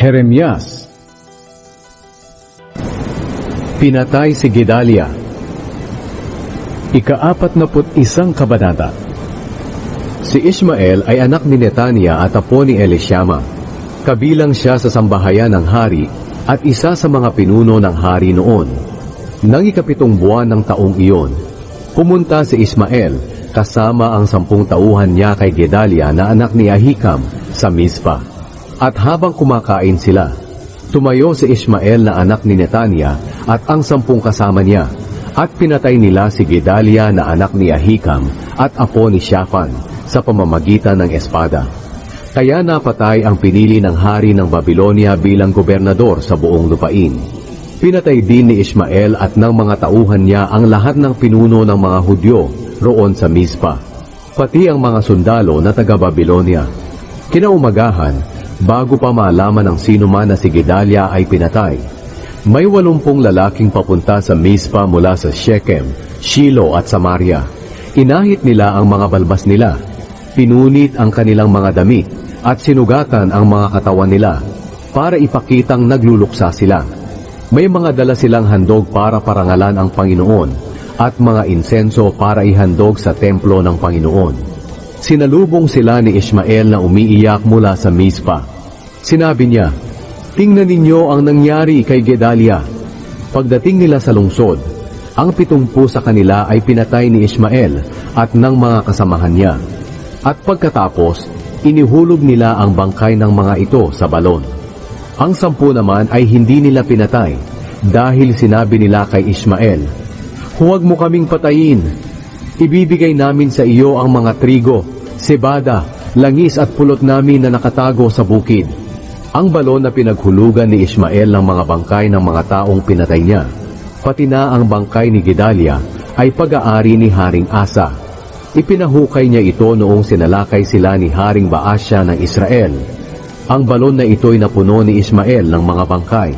Jeremias Pinatay si Gedalia Ikaapat na put isang kabanata Si Ismael ay anak ni Netania at apo ni Elishama. Kabilang siya sa sambahayan ng hari at isa sa mga pinuno ng hari noon. Nang ikapitong buwan ng taong iyon, pumunta si Ismael kasama ang sampung tauhan niya kay Gedalia na anak ni Ahikam sa Mizpa. At habang kumakain sila, tumayo si Ismael na anak ni Netania at ang sampung kasama niya at pinatay nila si Gedalia na anak ni Ahikam at apo ni Shaphan sa pamamagitan ng espada. Kaya napatay ang pinili ng hari ng Babylonia bilang gobernador sa buong lupain. Pinatay din ni Ismael at ng mga tauhan niya ang lahat ng pinuno ng mga Hudyo roon sa Mizpa, pati ang mga sundalo na taga-Babylonia. Kinaumagahan, bago pa malaman ng sino man na si Gedalia ay pinatay, may walumpung lalaking papunta sa Mizpa mula sa Shechem, Shiloh at Samaria. Inahit nila ang mga balbas nila, pinunit ang kanilang mga damit at sinugatan ang mga katawan nila para ipakitang nagluluksa sila. May mga dala silang handog para parangalan ang Panginoon at mga insenso para ihandog sa templo ng Panginoon. Sinalubong sila ni Ismael na umiiyak mula sa Mizpa. Sinabi niya, Tingnan ninyo ang nangyari kay Gedalia. Pagdating nila sa lungsod, ang pitumpu sa kanila ay pinatay ni Ismael at ng mga kasamahan niya. At pagkatapos, inihulog nila ang bangkay ng mga ito sa balon. Ang sampu naman ay hindi nila pinatay dahil sinabi nila kay Ismael, Huwag mo kaming patayin. Ibibigay namin sa iyo ang mga trigo, sebada, langis at pulot namin na nakatago sa bukid. Ang balon na pinaghulugan ni Ismael ng mga bangkay ng mga taong pinatay niya, pati na ang bangkay ni Gedalia, ay pag-aari ni Haring Asa. Ipinahukay niya ito noong sinalakay sila ni Haring Baasya ng Israel. Ang balon na ito'y napuno ni Ismael ng mga bangkay.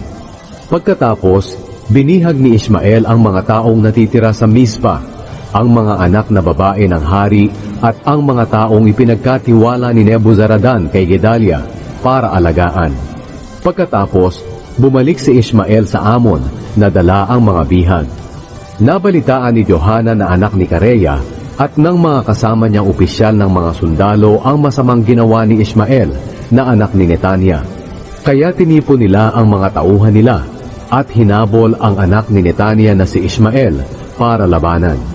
Pagkatapos, binihag ni Ismael ang mga taong natitira sa Mizpa, ang mga anak na babae ng hari at ang mga taong ipinagkatiwala ni Nebuzaradan kay Gedalia para alagaan. Pagkatapos, bumalik si Ismael sa Amon na dala ang mga bihag. Nabalitaan ni Johanan na anak ni Kareya at ng mga kasama niyang opisyal ng mga sundalo ang masamang ginawa ni Ismael na anak ni Netanya. Kaya tinipon nila ang mga tauhan nila at hinabol ang anak ni Netanya na si Ismael para labanan.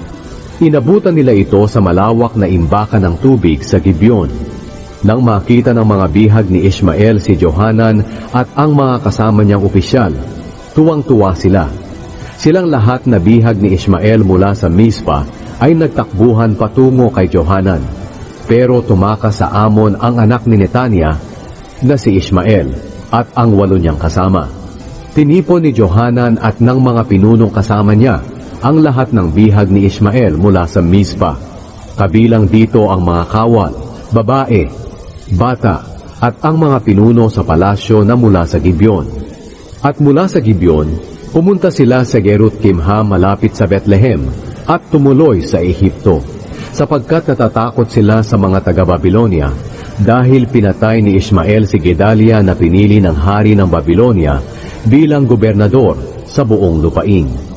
Inabutan nila ito sa malawak na imbakan ng tubig sa Gibeon. Nang makita ng mga bihag ni Ismael si Johanan at ang mga kasama niyang opisyal, tuwang-tuwa sila. Silang lahat na bihag ni Ismael mula sa Mizpa ay nagtakbuhan patungo kay Johanan. Pero tumakas sa Amon ang anak ni Netanya na si Ismael at ang walo niyang kasama. Tinipon ni Johanan at ng mga pinunong kasama niya ang lahat ng bihag ni Ismael mula sa Mizpa. Kabilang dito ang mga kawal, babae, bata, at ang mga pinuno sa palasyo na mula sa Gibeon. At mula sa Gibeon, pumunta sila sa Gerut Kimha malapit sa Bethlehem at tumuloy sa Ehipto, sapagkat natatakot sila sa mga taga-Babylonia dahil pinatay ni Ismael si Gedalia na pinili ng hari ng Babylonia bilang gobernador sa buong lupain.